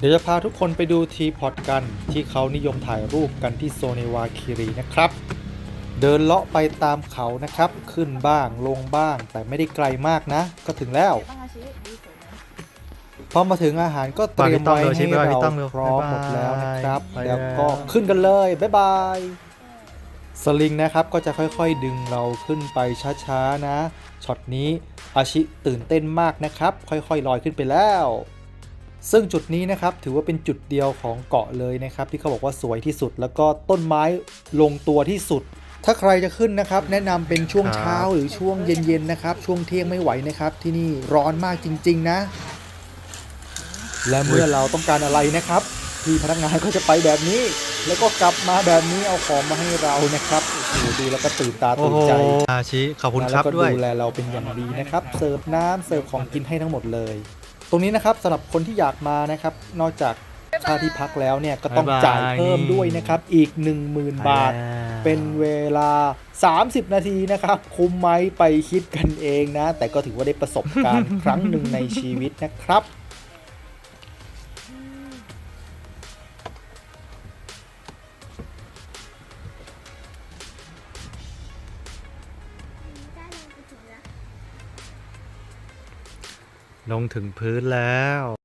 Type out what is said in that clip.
เดี๋ยวจะพาทุกคนไปดูทีพอตกันที่เขานิยมถ่ายรูปกันที่โซเนวาคิรีนะครับ เดินเลาะไปตามเขานะครับ ขึ้นบ้างลงบ้าง แต่ไม่ได้ไกลมากนะ ก็ถึงแล้วบ้างอาชีพดีสวยนะพอมาถึงอาหารก็เตรียมไว้ฝากพี่ให้ต้องเร็วเราพี่ต้องเร็วพร้อมหมดบ๊ายบายแล้วนะครับไปแล้วแล้วก็ขึ้นกันเลย บ๊ายบาย สลิงนะครับก็จะค่อยๆดึงเราขึ้นไปช้าๆนะ ช็อตนี้อาชิตื่นเต้นมากนะครับ ค่อยๆลอยขึ้นไปแล้ว ซึ่งจุดนี้นะครับถือว่าเป็นจุดเดียวของเกาะเลยนะครับ ที่เขาบอกว่าสวยที่สุด แล้วก็ต้นไม้ลงตัวที่สุด ถ้าใครจะขึ้นนะครับ แนะนำเป็นช่วงเช้าหรือช่วงเย็นๆนะครับ ช่วงเที่ยงไม่ไหวนะครับ ที่นี่ร้อนมากจริง ๆ นะ และเมื่อเราต้องการอะไรนะครับพี่พนักงานก็จะไปแบบนี้ แล้วก็กลับมาแบบนี้เอาของมาให้เรานะครับโอ้โหดูแล้วก็ตื่นตาโอ้ตื่นโหใจอาชิขอบคุณคแล้รัวบก็ด้วยดูแลเราเป็นอย่างดีนะครับ เสิร์ฟน้ำเสิร์ฟของกินให้ทั้งหมดเลย ตรงนี้นะครับสำหรับคนที่อยากมานะครับ นอกจากค่าที่พักแล้วเนี่ยก็ต้องบ๊ายบายจ่ายเพิ่มด้วยนะครับอีก 10,000 บาท เป็นเวลา 30 นาทีนะครับ คุ้มไหมไปคิดกันเองนะ แต่ก็ถือว่าได้ประสบการณ์ครั้งหนึ่งในชีวิตนะครับ ลงถึงพื้นแล้ว